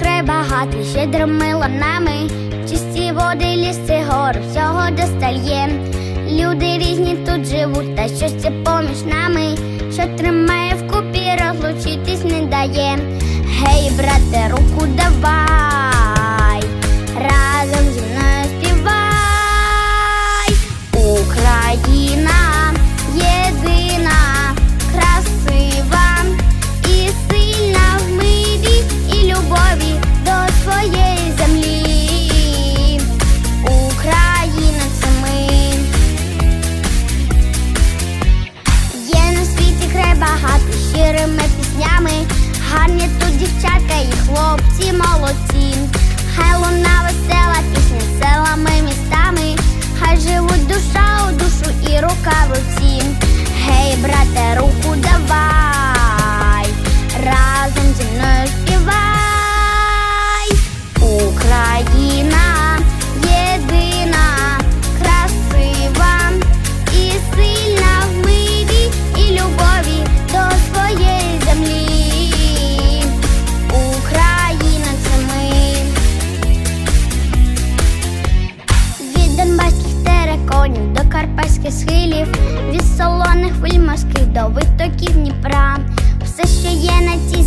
багатий, щедро милонами, чисті води, ліси, гори, всього достає. Люди різні тут живуть, та щось це поміж нами, що тримає вкупі, розлучитись не дає. Гей, брате, руку давай, хлопці молодці. Хай луна весела пісня селами, містами. Хай живуть душа у душу і рука в руці. Гей, брате, схилів, від солоних хвиль морських до витоків Дніпра. Все, що є на цій